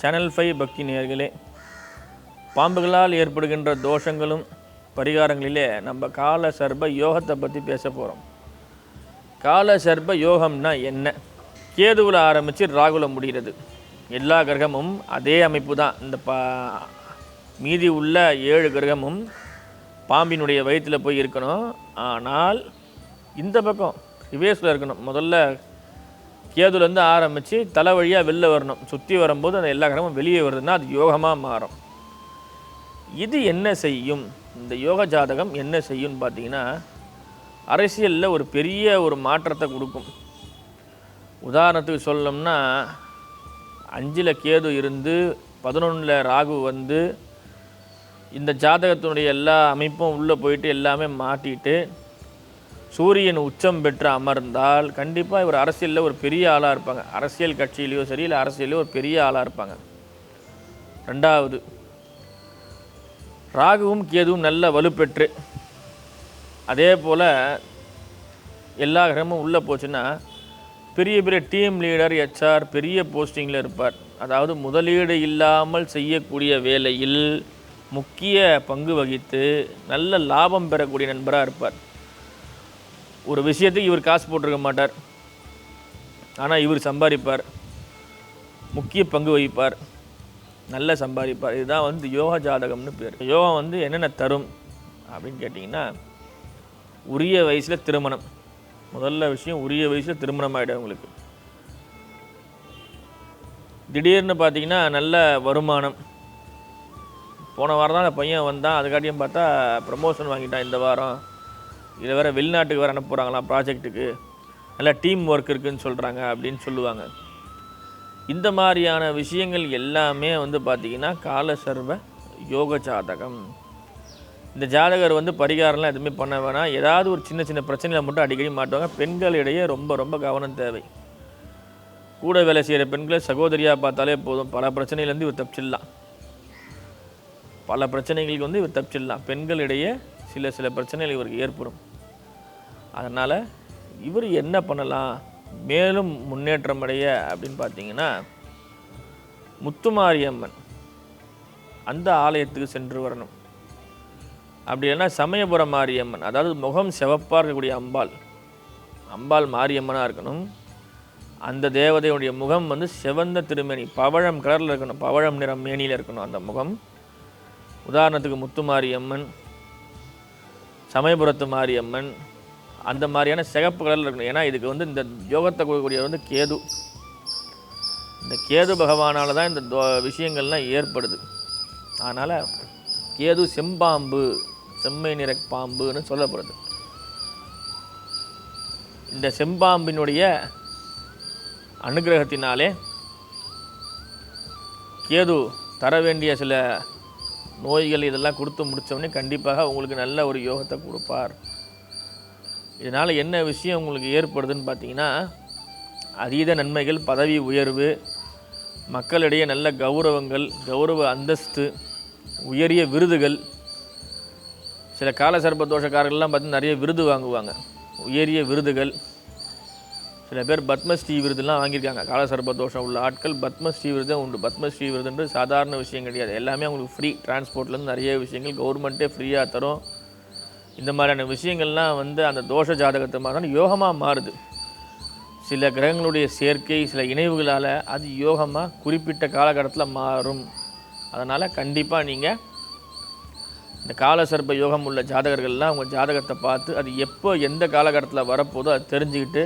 Channel five பக்தி நேர்களே பாம்புகளால் ஏற்படுகின்ற தோஷங்களும் பரிகாரங்களிலே நம்ம கால சர்ப யோகத்தை பற்றி பேச போகிறோம் கால சர்ப யோகம்னா என்ன? கேதுவில் ஆரம்பித்து ராகுல முடிகிறது. எல்லா கிரகமும் அதே அமைப்பு தான் இந்த பா மீதி உள்ள ஏழு கிரகமும் பாம்பினுடைய வயிற்றில் போய் இருக்கணும். ஆனால் இந்த பக்கம் ரிவேஸில் இருக்கணும். முதல்ல கேதுலேருந்து ஆரம்பித்து தலை வழியாக வெளில வரணும். சுற்றி வரும்போது அந்த எல்லா கிரகமும் வெளியே வருதுன்னா அது யோகமாக மாறும். இது என்ன செய்யும்? இந்த யோக ஜாதகம் என்ன செய்யும்னு பார்த்தீங்கன்னா அரசியலில் ஒரு பெரிய ஒரு மாற்றத்தை கொடுக்கும். உதாரணத்துக்கு சொல்லணும்னா அஞ்சில் கேது இருந்து பதினொன்றில் ராகு வந்து இந்த ஜாதகத்தினுடைய எல்லா அமைப்பும் உள்ளே போயிட்டு எல்லாமே மாட்டிட்டு சூரியன் உச்சம் பெற்று அமர்ந்தால் கண்டிப்பாக இவர் அரசியலில் ஒரு பெரிய ஆளாக இருப்பாங்க. அரசியல் கட்சியிலையோ சரி இல்லை அரசியலையோ ஒரு பெரிய ஆளாக இருப்பாங்க. ரெண்டாவது ராகுவும் கேதுவும் நல்ல வலுப்பெற்று அதே போல் எல்லா கிரகமும் உள்ளே போச்சுன்னா பெரிய பெரிய டீம் லீடர் ஹெச்ஆர் பெரிய போஸ்டிங்கில் இருப்பார். அதாவது முதலீடு இல்லாமல் செய்யக்கூடிய வேலையில் முக்கிய பங்கு வகித்து நல்ல லாபம் பெறக்கூடிய நண்பராக இருப்பார். ஒரு விஷயத்துக்கு இவர் காசு போட்டிருக்க மாட்டார். ஆனால் இவர் சம்பாதிப்பார். முக்கிய பங்கு வகிப்பார். நல்ல சம்பாதிப்பார். இதுதான் வந்து யோகா ஜாதகம்னு பேர். யோகா வந்து என்னென்ன தரும் அப்படின்னு கேட்டிங்கன்னா உரிய வயசில் திருமணம். முதல்ல விஷயம் உரிய வயசில் திருமணம் ஆகிடும் உங்களுக்கு திடீர்னு பார்த்தீங்கன்னா நல்ல வருமானம். போன வாரம் தான் அந்த பையன் வந்தான். அதுக்காட்டியும் பார்த்தா ப்ரமோஷன் வாங்கிட்டான் இந்த வாரம். இதை வேறு வெளிநாட்டுக்கு வேறு அனுப்ப போகிறாங்களாம் ப்ராஜெக்ட்டுக்கு நல்லா டீம் ஒர்க் இருக்குதுன்னு சொல்கிறாங்க அப்படின்னு சொல்லுவாங்க. இந்த மாதிரியான விஷயங்கள் எல்லாமே வந்து பார்த்திங்கன்னா கால சர்வ யோக ஜாதகம். இந்த ஜாதகர் வந்து பரிகாரம்லாம் எதுவுமே பண்ண வேணாம். ஏதாவது ஒரு சின்ன சின்ன பிரச்சனையில் மட்டும் அடிக்கடி மாட்டுவாங்க. பெண்களிடையே ரொம்ப ரொம்ப கவனம் தேவை. கூட வேலை செய்கிற பெண்களை சகோதரியாக பார்த்தாலே போதும். பல பிரச்சனையிலேருந்து இவர் தப்பிச்சிடலாம். பல பிரச்சனைகளுக்கு வந்து இவர் தப்பிச்சிடலாம். பெண்களிடையே சில சில பிரச்சனைகள் இவருக்கு ஏற்படும். அதனால் இவர் என்ன பண்ணலாம் மேலும் முன்னேற்றம் அடைய அப்படின்னு பார்த்தீங்கன்னா முத்துமாரியம்மன் அந்த ஆலயத்துக்கு சென்று வரணும். அப்படி இல்லைன்னா சமயபுரம் மாரியம்மன் அதாவது முகம் சிவப்பாக இருக்கக்கூடிய அம்பாள் அம்பாள் மாரியம்மனாக இருக்கணும். அந்த தேவதையுடைய முகம் வந்து செவந்த திருமேனி பவழம் கலரில் இருக்கணும் பவழம் நிறம் மேனியில் இருக்கணும் அந்த முகம். உதாரணத்துக்கு முத்துமாரியம்மன் சமயபுரத்து மாரியம்மன் அந்த மாதிரியான சிகப்பு கலரில் இருக்கணும். ஏன்னா இதுக்கு வந்து இந்த யோகத்தை கொடுக்கக்கூடியது வந்து கேது. இந்த கேது பகவானால் தான் இந்த தோ விஷயங்கள்லாம் ஏற்படுது. அதனால் கேது செம்பாம்பு செம்மை நிற பாம்புன்னு சொல்லப்படுது. இந்த செம்பாம்பினுடைய அனுகிரகத்தினாலே கேது தர வேண்டிய சில நோய்கள் இதெல்லாம் கொடுத்து முடித்தவொடனே கண்டிப்பாக உங்களுக்கு நல்ல ஒரு யோகத்தை கொடுப்பார். இதனால் என்ன விஷயம் உங்களுக்கு ஏற்படுதுன்னு பார்த்தீங்கன்னா அதீத நன்மைகள் பதவி உயர்வு மக்களிடையே நல்ல கௌரவங்கள் கௌரவ அந்தஸ்து உயரிய விருதுகள். சில கால சர்பதோஷக்காரர்கள்லாம் தோஷக்காரர்கள்லாம் நிறைய விருது வாங்குவாங்க. உயரிய விருதுகள். சில பேர் பத்மஸ்ரீ விருதுலாம் வாங்கியிருக்காங்க. காலசர்ப தோஷம் உள்ள ஆட்கள் பத்மஸ்ரீ விருது உண்டு. பத்மஸ்ரீ விருதுன்றது சாதாரண விஷயம் கிடையாது. எல்லாமே அவங்களுக்கு ஃப்ரீ டிரான்ஸ்போர்ட்லேருந்து நிறைய விஷயங்கள் கவர்மெண்ட்டே ஃப்ரீயாக தரும். இந்த மாதிரியான விஷயங்கள்லாம் வந்து அந்த தோஷ ஜாதகத்தை மாதிரி யோகமாக மாறுது. சில கிரகங்களுடைய சேர்க்கை சில இணைவுகளால் அது யோகமாக குறிப்பிட்ட காலகட்டத்தில் மாறும். அதனால் கண்டிப்பாக நீங்கள் இந்த காலசர்ப யோகம் உள்ள ஜாதகர்கள்லாம் உங்கள் ஜாதகத்தை பார்த்து அது எப்போ எந்த காலகட்டத்தில் வரப்போதோ அதை தெரிஞ்சுக்கிட்டு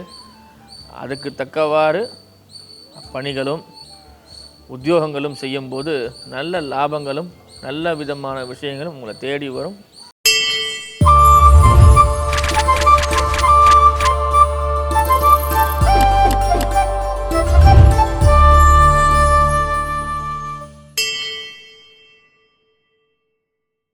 அதுக்கு தக்கவாறு பணிகளும் உத்தியோகங்களும் செய்யும்போது நல்ல லாபங்களும் நல்ல விதமான விஷயங்களும் உங்களை தேடி வரும்.